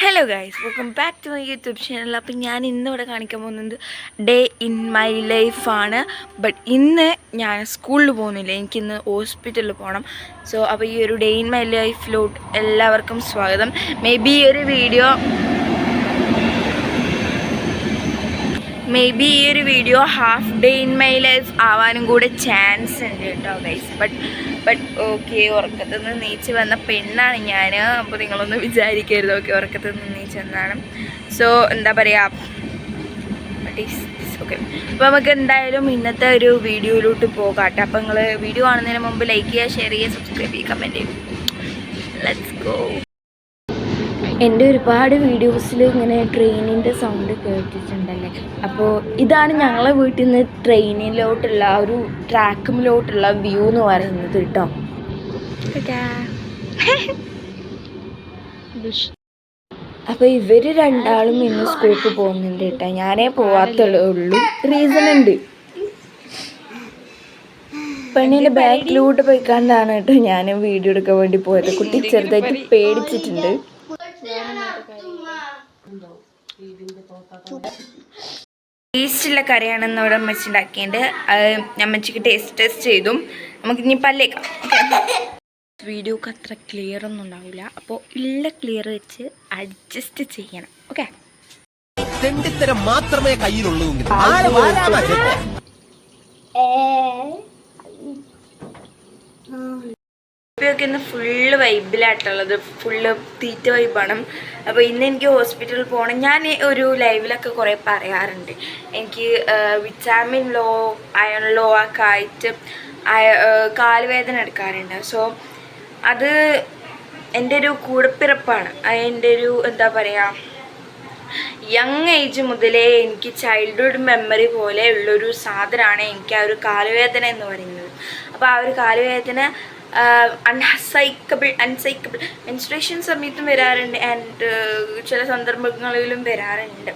Hello guys welcome back to my YouTube channel അപ്പം ഞാൻ ഇന്നിവിടെ കാണിക്കാൻ പോകുന്നത് ഡേ ഇൻ മൈ ലൈഫാണ് ബട്ട് ഇന്ന് ഞാൻ സ്കൂളിൽ പോകുന്നില്ല. എനിക്കിന്ന് ഹോസ്പിറ്റലിൽ പോകണം സോ അപ്പോൾ ഈ ഒരു ഡേ ഇൻ മൈ ലൈഫിലോട്ട് എല്ലാവർക്കും സ്വാഗതം. മേ ബി ഈ ഒരു വീഡിയോ മേ ബി ഈ ഒരു video half day in my life ആവാനും കൂടെ ചാൻസ് ഉണ്ട് കേട്ടോ ഗൈസ് ബട്ട് ബട്ട് ഓക്കെ ഉറക്കത്തു നിന്ന് നീച്ച് വന്ന പെണ്ണാണ് ഞാൻ അപ്പോൾ നിങ്ങളൊന്ന് വിചാരിക്കരുത്. ഓക്കെ ഉറക്കത്തു നിന്ന് നീച്ച് വന്നാണ്. സോ എന്താ പറയുക ഓക്കെ അപ്പോൾ നമുക്ക് എന്തായാലും ഇന്നത്തെ ഒരു വീഡിയോയിലോട്ട് പോകാട്ടെ അപ്പോൾ നിങ്ങൾ വീഡിയോ കാണുന്നതിന് മുമ്പ് ലൈക്ക് ചെയ്യുക ഷെയർ ചെയ്യുക സബ്സ്ക്രൈബ് ചെയ്യുക കമന്റ് ചെയ്യുക. ലെറ്റ്സ് ഗോ എന്റെ ഒരുപാട് വീഡിയോസിൽ ഇങ്ങനെ ട്രെയിനിന്റെ സൗണ്ട് കേട്ടിട്ടുണ്ടല്ലേ? അപ്പോൾ ഇതാണ് ഞങ്ങളെ വീട്ടിൽ നിന്ന് ട്രെയിനിലോട്ടുള്ള ആ ഒരു ട്രാക്കിലോട്ടുള്ള വ്യൂ എന്ന് പറയുന്നത് കേട്ടോ. അപ്പോൾ ഇവർ രണ്ടാളും ഇന്ന് സ്കൂൾക്ക് പോകുന്നുണ്ട് കേട്ടോ. ഞാനേ പോവാത്തുള്ളൂ. റീസൺ ഉണ്ട് പെണ്ണിന്റെ ബാക്കിലോട്ട് പോയിക്കാണ്ടാണ് കേട്ടോ ഞാൻ വീഡിയോ എടുക്കാൻ വേണ്ടി പോയത്. കുട്ടി ചെറുതായിട്ട് പേടിച്ചിട്ടുണ്ട്. ടേസ്റ്റുള്ള കറിയാണെന്ന് ഇവിടെ അമ്മച്ചി ഉണ്ടാക്കിയത് അത് അമ്മച്ചിക്ക് ടേസ്റ്റ് ടെസ്റ്റ് ചെയ്തു. നമുക്ക് ഇനി പല്ലേക്കാം വീഡിയോക്ക് അത്ര ക്ലിയർ ഒന്നും ഉണ്ടാവില്ല. അപ്പോൾ ഉള്ള ക്ലിയർ വെച്ച് അഡ്ജസ്റ്റ് ചെയ്യണം. ഓക്കെ തെണ്ടിത്തരം മാത്രമേ കയ്യിലുള്ളൂ? ഇപ്പൊക്കെ ഇന്ന് ഫുള്ള് വൈബിലായിട്ടുള്ളത് ഫുള്ള് തീറ്റ വൈബാണ് അപ്പോൾ ഇന്ന് എനിക്ക് ഹോസ്പിറ്റലിൽ പോകണം ഞാൻ ഒരു ലൈവിലൊക്കെ കുറേ പറയാറുണ്ട്. എനിക്ക് വിറ്റാമിൻ ലോ അയൺ ലോ ഒക്കെ ആയിട്ട് കാലുവേദന എടുക്കാറുണ്ട്. സോ അത് എന്റെ ഒരു കൂടപ്പിറപ്പാണ്. എന്റെ ഒരു എന്താ പറയുക യങ് ഏജ് മുതലേ എനിക്ക് ചൈൽഡ്ഹുഡ് മെമ്മറി പോലെ ഉള്ളൊരു സാധനമാണ് എനിക്ക് ആ ഒരു കാലുവേദന എന്ന് പറയുന്നത്. അപ്പോൾ ആ ഒരു കാലുവേദന അൺസൈക്കബിൾ അൺസൈക്കബിൾ മെൻസ്ട്രേഷൻ സമയത്തും വരാറുണ്ട് ആൻഡ് ചില സന്ദർഭങ്ങളിലും വരാറുണ്ട്.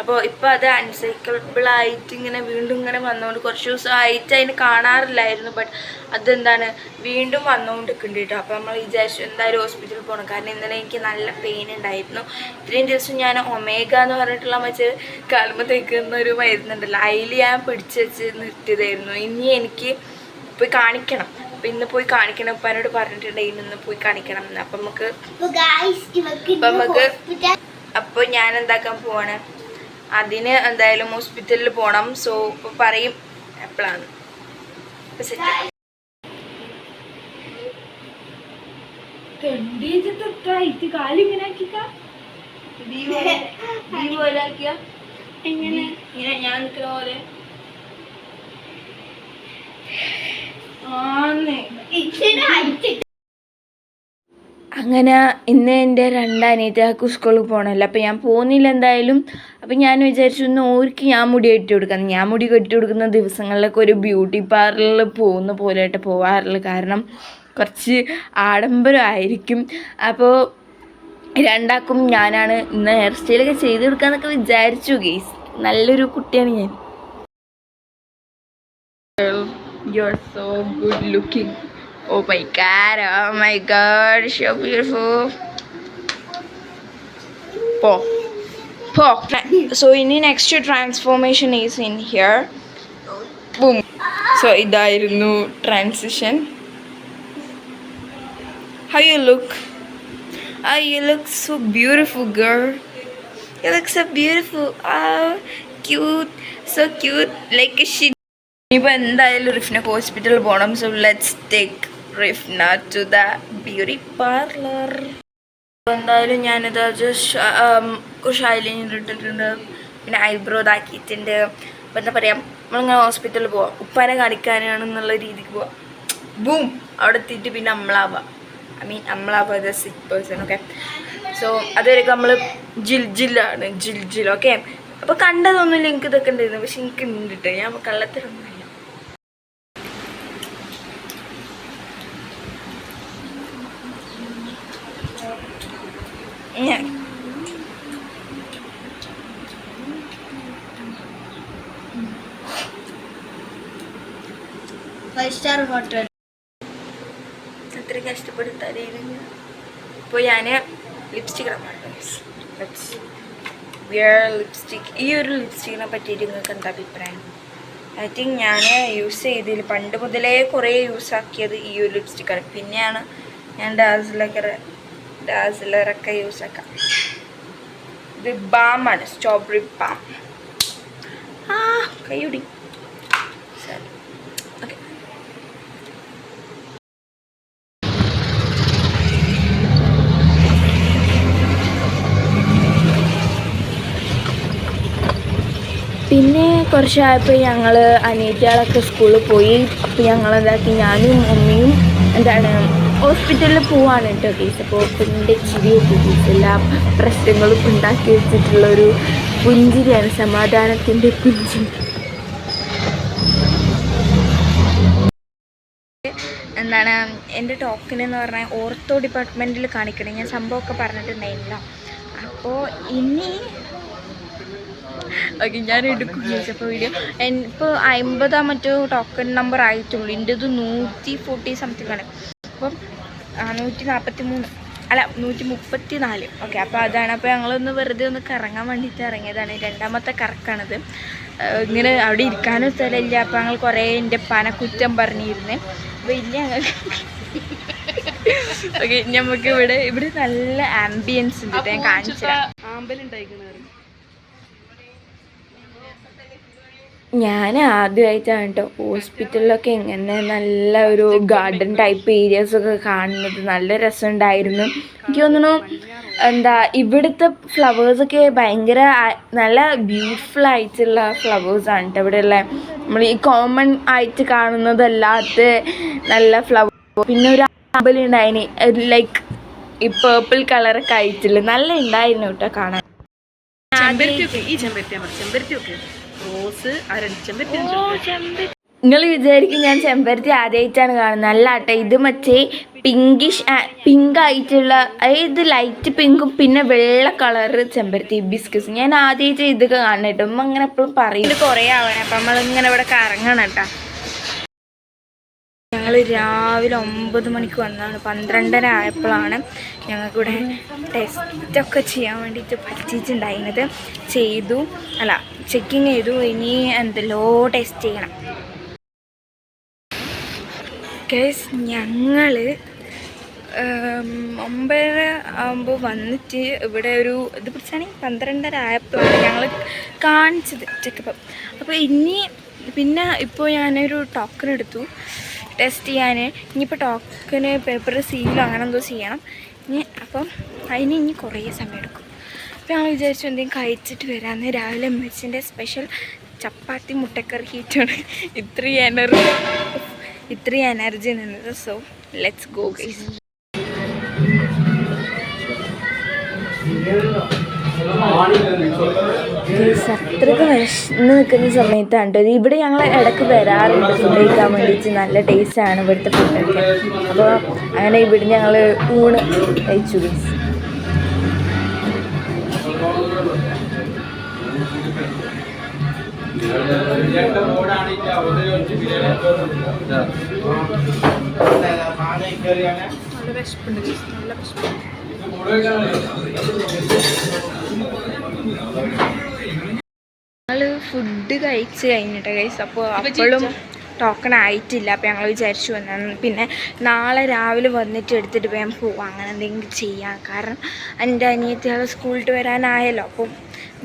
അപ്പോൾ ഇപ്പോൾ അത് അൺസൈക്കബിൾ ആയിട്ട് ഇങ്ങനെ വീണ്ടും ഇങ്ങനെ വന്നുകൊണ്ട് കുറച്ച് ദിവസമായിട്ട് അതിന് കാണാറില്ലായിരുന്നു ബട്ട് അതെന്താണ് വീണ്ടും വന്നുകൊണ്ടിരിക്കുന്നുണ്ട് കേട്ടോ. അപ്പോൾ നമ്മൾ വിചാരിച്ചു എന്തായാലും ഹോസ്പിറ്റലിൽ പോകണം കാരണം ഇന്നലെ എനിക്ക് നല്ല പെയിൻ ഉണ്ടായിരുന്നു. ഇത്രയും ദിവസം ഞാൻ ഒമേഗ എന്ന് പറഞ്ഞിട്ടുള്ള മറ്റേ കാലുമ്പോൾ തേക്കുന്ന ഒരു മരുന്നുണ്ടല്ലോ. അതിൽ ഞാൻ പിടിച്ച് വെച്ച് നിർത്തിയതായിരുന്നു. ഇനി എനിക്ക് പോയി കാണിക്കണം. അപ്പം ഇന്ന് പോയി കാണിക്കണം. ഉപ്പാനോട് പറഞ്ഞിട്ടുണ്ട് ഇന്ന് പോയി കാണിക്കണം എന്ന് അപ്പം നമുക്ക് അപ്പൊ നമുക്ക് അപ്പോൾ ഞാൻ എന്താക്കാൻ പോവാണ്? അതിന് എന്തായാലും ഹോസ്പിറ്റലിൽ പോകണം സോ ഇപ്പൊ പറയും എപ്പോഴാണ് പോലെ ആക്കിയ? ഇങ്ങനെ ഞാൻ നിൽക്കുന്ന പോലെ. അങ്ങനെ ഇന്ന് എന്റെ രണ്ടനിയത്തിയാൾക്ക് സ്കൂളിൽ പോകണമല്ലോ അപ്പോൾ ഞാൻ പോകുന്നില്ല എന്തായാലും. അപ്പോൾ ഞാൻ വിചാരിച്ചു ഇന്ന് ഓർക്ക് ഞാൻ മുടി കെട്ടി കൊടുക്കാം. ഞാൻ മുടി കെട്ടി കൊടുക്കുന്ന ദിവസങ്ങളിലൊക്കെ ഒരു ബ്യൂട്ടി പാർലറിൽ പോകുന്ന പോലെയായിട്ട് പോകാറുള്ളൂ കാരണം കുറച്ച് ആഡംബരമായിരിക്കും അപ്പോൾ രണ്ടാക്കും ഞാനാണ് ഇന്ന് ഹെയർ സ്റ്റൈലൊക്കെ ചെയ്ത് കൊടുക്കാന്നൊക്കെ വിചാരിച്ചു ഗെയ്സ് നല്ലൊരു കുട്ടിയാണ് ഞാൻ. You are so good looking. Oh my god, oh my god, so beautiful. Po. Po. So ഇനി next transformation is in here boom so ഇതായിരുന്നു transition how you look Oh, you look so beautiful, girl. You look so beautiful. Oh, cute. So cute. Like a shit. ഇനിയിപ്പോൾ എന്തായാലും റിഫ്ന ഹോസ്പിറ്റലിൽ പോകണം so let's take Rifna to the beauty parlour എന്തായാലും ഞാനിത് just eyeliner ഇട്ടിട്ടുണ്ട്. പിന്നെ eyebrow ഇതാക്കിയിട്ടുണ്ട്. അപ്പോൾ എന്താ പറയുക നമ്മളിങ്ങനെ ഹോസ്പിറ്റലിൽ പോവാം. ഉപ്പാനെ കാണിക്കാനാണെന്നുള്ള രീതിക്ക് പോവാം. ബൂം അവിടെ എത്തിയിട്ട് പിന്നെ അമ്മളാവാം I mean അമ്മളാവാ the sick person okay so അതുവരെയൊക്കെ നമ്മൾ ജിൽ ജില്ലാണ്. ജിൽ ജിൽ ഓക്കെ അപ്പോൾ കണ്ടതൊന്നുമില്ല. എനിക്ക് ഇതൊക്കെ ഉണ്ടായിരുന്നു. പക്ഷെ എനിക്ക് ഉണ്ട് ഞാൻ കള്ളത്തരൊന്നുമില്ല ഞാൻ ഫൈവ് സ്റ്റാർ ഹോട്ടൽ അത്ര കഷ്ടപ്പെടുത്താതെ ഇപ്പോൾ ഞാൻ ലിപ്സ്റ്റിക് ഈ ഒരു ലിപ്സ്റ്റിക്കിനെ പറ്റിയിട്ട് നിങ്ങൾക്ക് എന്താ അഭിപ്രായം? ഐ തിങ്ക് ഞാൻ യൂസ് ചെയ്തതിൽ പണ്ട് മുതലേ കുറേ യൂസ് ആക്കിയത് ഈ ഒരു ലിപ്സ്റ്റിക്കാണ് പിന്നെയാണ് ഞാൻ ഡാസിലൊക്കെ ഡാസിലറൊക്കെ യൂസ് ആക്കാം ഇത് ബാമാണ് സ്ട്രോബെറി ബാം ആ കൈയൊടി ശരി ഓക്കെ പിന്നെ കുറച്ചായപ്പോൾ ഞങ്ങൾ അനിയത്തികളൊക്കെ സ്കൂളിൽ പോയി. അപ്പോൾ ഞങ്ങൾ എന്താക്കി ഞാനും മമ്മിയും എന്താണ് ഹോസ്പിറ്റലിൽ പോവാണ് കേട്ടോ കേസ്. അപ്പോൾ പിന്നെ ചിരിയൊക്കെ കേസ്. എല്ലാ പ്രശ്നങ്ങളും ഉണ്ടാക്കി വെച്ചിട്ടുള്ളൊരു പുഞ്ചിരിയാണ് സമാധാനത്തിന്റെ പുഞ്ചിരി എന്താണ് എന്റെ ടോക്കൺ എന്ന് പറഞ്ഞാൽ ഓർത്തോ ഡിപ്പാർട്ട്മെന്റിൽ കാണിക്കണേ. ഞാൻ സംഭവമൊക്കെ പറഞ്ഞിട്ടുണ്ടായില്ല അപ്പോൾ ഇനി ഓക്കെ ഞാൻ എടുക്കും ചോദിച്ചപ്പോൾ വീഡിയോ ഇപ്പോൾ അമ്പതാം മറ്റോ ടോക്കൺ നമ്പർ ആയിട്ടുള്ളൂ. എന്റെ ഇത് നൂറ്റി ഫോർട്ടി സംതിങ് ആണ് അപ്പം നൂറ്റി നാൽപ്പത്തി മൂന്ന് അല്ല നൂറ്റി മുപ്പത്തി നാല് ഓക്കെ അപ്പോൾ അതാണ്. അപ്പോൾ ഞങ്ങളൊന്ന് വെറുതെ ഒന്ന് കറങ്ങാൻ വേണ്ടിയിട്ട് ഇറങ്ങിയതാണ്. രണ്ടാമത്തെ കറക്കാണത്. ഇങ്ങനെ അവിടെ ഇരിക്കാനും സ്ഥലമില്ല. അപ്പോൾ ഞങ്ങൾ കുറേ എന്റെ പന കുറ്റം പറഞ്ഞിരുന്നേ. അപ്പോൾ ഇല്ല ഞങ്ങൾ ഓക്കെ നമുക്ക് ഇവിടെ ഇവിടെ നല്ല ആംബിയൻസ് ഉണ്ട്. ഞാൻ കാണിച്ചു തരാം. ഞാൻ ആദ്യമായിട്ടാണ് കേട്ടോ ഹോസ്പിറ്റലിലൊക്കെ ഇങ്ങനെ നല്ല ഒരു ഗാർഡൻ ടൈപ്പ് ഏരിയാസ് ഒക്കെ കാണുന്നത്. നല്ല രസമുണ്ടായിരുന്നു എനിക്ക് തോന്നുന്നു എന്താ ഇവിടുത്തെ ഫ്ലവേഴ്സൊക്കെ ഭയങ്കര നല്ല ബ്യൂട്ടിഫുൾ ആയിട്ടുള്ള ഫ്ലവേഴ്സാണ് കേട്ടോ ഇവിടെയുള്ള. നമ്മൾ ഈ കോമൺ ആയിട്ട് കാണുന്നതല്ലാത്ത നല്ല ഫ്ലവർ പിന്നെ ഒരു അമ്പലം ഉണ്ടായിന് ലൈക്ക് ഈ പേർപ്പിൾ കളറൊക്കെ ആയിട്ടില്ല. നല്ല ഉണ്ടായിരുന്നു കേട്ടോ കാണാൻ. ചെമ്പരത്തിയൊക്കെ ഈ ചെമ്പരത്തി ചെമ്പരത്തി ചെമ്പരത്തിയൊക്കെ. റോസ് ചെമ്പരത്തി. നിങ്ങൾ വിചാരിക്കും ഞാൻ ചെമ്പരത്തി ആദ്യമായിട്ടാണ് കാണുന്നത്. അല്ല കേട്ടോ ഇത് മറ്റേ പിങ്കിഷ് പിങ്ക് ആയിട്ടുള്ള അതായത് ലൈറ്റ് പിങ്കും പിന്നെ വെള്ള കളറ് ചെമ്പരത്തി ബിസ്ക്കസ് ഞാൻ ആദ്യമായിട്ട് ഇതൊക്കെ കാണണം കേട്ടോ ഉമ്മ അങ്ങനെ എപ്പോഴും പറയും. ഇത് കുറേ ആവണേ. അപ്പം നമ്മളിങ്ങനെ ഇവിടെ കറങ്ങണം കേട്ടോ. ഞങ്ങൾ രാവിലെ ഒമ്പത് മണിക്ക് വന്നതാണ് പന്ത്രണ്ടര ആയപ്പോഴാണ് ഞങ്ങൾക്കിവിടെ ടെസ്റ്റൊക്കെ ചെയ്യാൻ വേണ്ടിയിട്ട് പറ്റിയിട്ടുണ്ടായിരുന്നത്. ചെയ്തു. അല്ല ചെക്കിങ് ചെയ്തു. ഇനി എന്തെല്ലോ ടെസ്റ്റ് ചെയ്യണം. കേസ് ഞങ്ങൾ ഒമ്പതര ആകുമ്പോൾ വന്നിട്ട് ഇവിടെ ഒരു ഇത് പിടിച്ചാണ്? പന്ത്രണ്ടര ആയപ്പോഴാണ് ഞങ്ങൾ കാണിച്ചത് ചെക്കപ്പ് അപ്പോൾ ഇനി പിന്നെ ഇപ്പോൾ ഞാനൊരു ടോക്കൺ എടുത്തു. ടെസ്റ്റ് ചെയ്യാൻ. ഇനിയിപ്പോൾ ടോക്കന് പേപ്പർ സീലോ അങ്ങനെ എന്തോ ചെയ്യണം. ഇനി അപ്പം അതിന് ഇനി കുറേ സമയം എടുക്കും. അപ്പോൾ ഞാൻ വിചാരിച്ചു എന്തെങ്കിലും കഴിച്ചിട്ട് വരാമെന്ന് രാവിലെ അമ്മച്ചിന്റെ സ്പെഷ്യൽ ചപ്പാത്തി മുട്ടക്കറി ഹീറ്റാണ് ഇത്രയും എനർജി ഇത്രയും എനർജി നിന്നത്. സോ ലെറ്റ്സ് ഗോ ഗൈസ് അത്രയ്ക്ക് വിശന്ന് നിൽക്കുന്ന സമയത്താണ്. കേട്ടോ ഇവിടെ ഞങ്ങൾ ഇടയ്ക്ക് വരാറുണ്ട് ഫുഡ് കഴിക്കാൻ വേണ്ടിയിട്ട്. നല്ല ടേസ്റ്റാണ് ഇവിടുത്തെ ഫുഡൊക്കെ അപ്പോൾ അങ്ങനെ ഇവിടെ ഞങ്ങൾ ഊണ് കഴിച്ചു ഗൈസ് നല്ല ഞങ്ങൾ ഫുഡ് കഴിച്ച് കഴിഞ്ഞിട്ട് കഴിച്ചു അപ്പോൾ അപ്പോഴും ടോക്കൺ ആയിട്ടില്ല. അപ്പോൾ ഞങ്ങൾ വിചാരിച്ചു വന്നു പിന്നെ നാളെ രാവിലെ വന്നിട്ട് എടുത്തിട്ട് വേഗം പോവാം. അങ്ങനെ എന്തെങ്കിലും ചെയ്യാം. കാരണം എന്റെ അനിയത്തികൾ സ്കൂളിട്ട് വരാനായല്ലോ. അപ്പം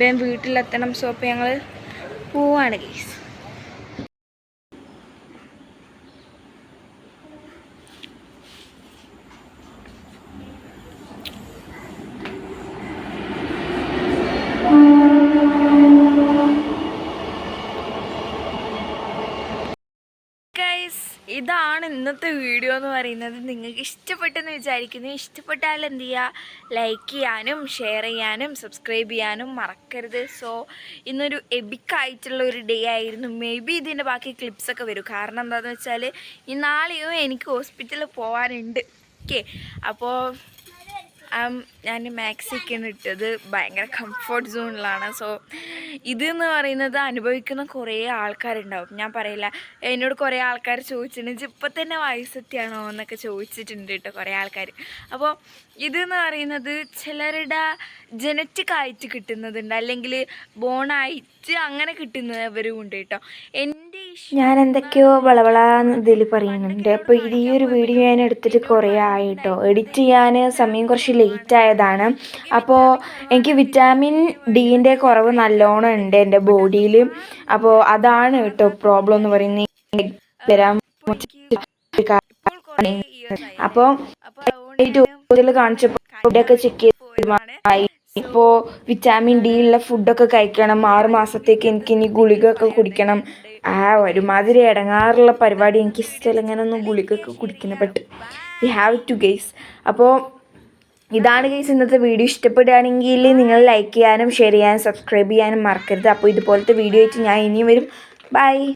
വേഗം വീട്ടിലെത്തണം. സോ അപ്പോൾ ഞങ്ങൾ പോവാണ് ഗൈസ് ഗൈസ് ഇതാണ് ഇന്നത്തെ വീഡിയോ എന്ന് പറയുന്നത് നിങ്ങൾക്ക് ഇഷ്ടപ്പെട്ടെന്ന് വിചാരിക്കുന്നു. ഇഷ്ടപ്പെട്ടാൽ എന്ത് ചെയ്യുക? ലൈക്ക് ചെയ്യാനും ഷെയർ ചെയ്യാനും സബ്സ്ക്രൈബ് ചെയ്യാനും മറക്കരുത്. സോ ഇന്നൊരു എബിക്കായിട്ടുള്ള ഒരു ഡേ ആയിരുന്നു. മേ ബി ഇതിന്റെ ബാക്കി ക്ലിപ്സൊക്കെ വരും. കാരണം എന്താണെന്ന് വെച്ചാൽ ഈ നാളെയും എനിക്ക് ഹോസ്പിറ്റലിൽ പോകാനുണ്ട് ഓക്കെ അപ്പോൾ ഞാൻ മാക്സിക്കാണ് ഇട്ടത്. ഭയങ്കര കംഫർട്ട് സോണിലാണ് സോ ഇതെന്ന് പറയുന്നത് അനുഭവിക്കുന്ന കുറേ ആൾക്കാരുണ്ടാവും. ഞാൻ പറയില്ല. എന്നോട് കുറേ ആൾക്കാർ ചോദിച്ചിട്ടുണ്ട്. ഇപ്പം തന്നെ വയസ്സെത്തിയാണോ എന്നൊക്കെ ചോദിച്ചിട്ടുണ്ട് കേട്ടോ കുറേ ആൾക്കാർ അപ്പോൾ ഇതെന്ന് പറയുന്നത് ചിലരുടെ ജനറ്റിക് ആയിട്ട് കിട്ടുന്നതുണ്ട്. അല്ലെങ്കിൽ ബോണായിട്ട് അങ്ങനെ കിട്ടുന്നവരും ഉണ്ട് കേട്ടോ. എന്റെ ഞാൻ എന്തൊക്കെയോ വളവള ഇതിൽ പറയുന്നുണ്ട്. അപ്പോൾ ഇത് ഈ ഒരു വീഡിയോ ഞാൻ എടുത്തിട്ട് കുറേ ആയിട്ടോ എഡിറ്റ് ചെയ്യാൻ സമയം കുറച്ച് ലേറ്റ് ആയതാണ് അപ്പോൾ എനിക്ക് വിറ്റാമിൻ ഡീന്റെ കുറവ് നല്ലോണം ഉണ്ട് എന്റെ ബോഡിയിൽ അപ്പോൾ അതാണ് കേട്ടോ പ്രോബ്ലം എന്ന് പറയുന്നത്. വരാൻ അപ്പോൾ കൂടുതൽ കാണിച്ചപ്പോൾ ഫുഡൊക്കെ ചെക്ക് ചെയ്ത് ഇപ്പോൾ വിറ്റാമിൻ ഡി ഉള്ള ഫുഡൊക്കെ കഴിക്കണം. ആറ് മാസത്തേക്ക് എനിക്ക് ഇനി ഗുളികയൊക്കെ കുടിക്കണം. ആ ഒരുമാതിരി ഇടങ്ങാറുള്ള പരിപാടി. എനിക്ക് ഇഷ്ടമല്ല ഇങ്ങനെ ഒന്ന് ഗുളികയൊക്കെ കുടിക്കുന്ന but we have to guys അപ്പോൾ ഇതാണ് ഗൈസ് ഇന്നത്തെ വീഡിയോ ഇഷ്ടപ്പെടുകയാണെങ്കിൽ നിങ്ങൾ ലൈക്ക് ചെയ്യാനും ഷെയർ ചെയ്യാനും സബ്സ്ക്രൈബ് ചെയ്യാനും മറക്കരുത്. അപ്പോൾ ഇതുപോലത്തെ വീഡിയോ ആയിട്ട് ഞാൻ ഇനിയും വരും. ബൈ